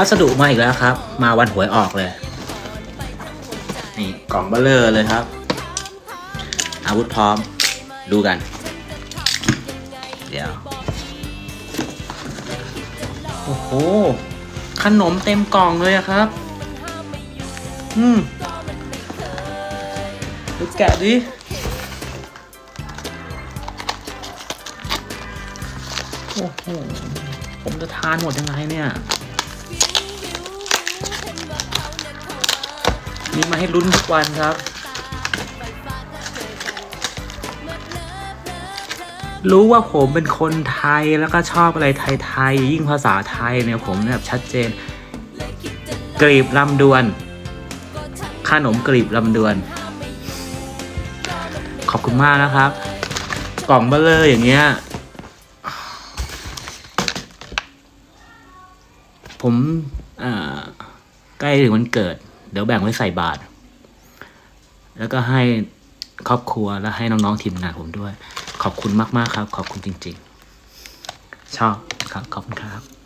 พัสดุมาอีกแล้วครับ มาวันหวยออกเลย นี่กล่องเบลเลอร์เลยครับ อาวุธพร้อม ดูกัน เดี๋ยว โอ้โห ขนมเต็มกล่องเลยครับ อืมดูแกะดิโอ้โห ผมจะทานหมดยังไงเนี่ย มีมาให้ลุ้นทุกวันครับ รู้ว่าผมเป็นคนไทยแล้วก็ชอบอะไรไทยๆยิ่งภาษาไทยเนี่ยผมเนี่ยแบบชัดเจน กรีบลำดวนขนมกรีบลำดวน ขอบคุณมากนะครับ กล่องเบลเลอร์อย่างเงี้ยผมใกล้ถึงวันเกิด เดี๋ยวแบ่งไว้ใส่บาตรแล้วก็ให้ครอบครัวและให้น้องๆทีมงานผมด้วย ขอบคุณมากๆครับ ขอบคุณจริง ๆ ชอบครับ ขอบคุณครับ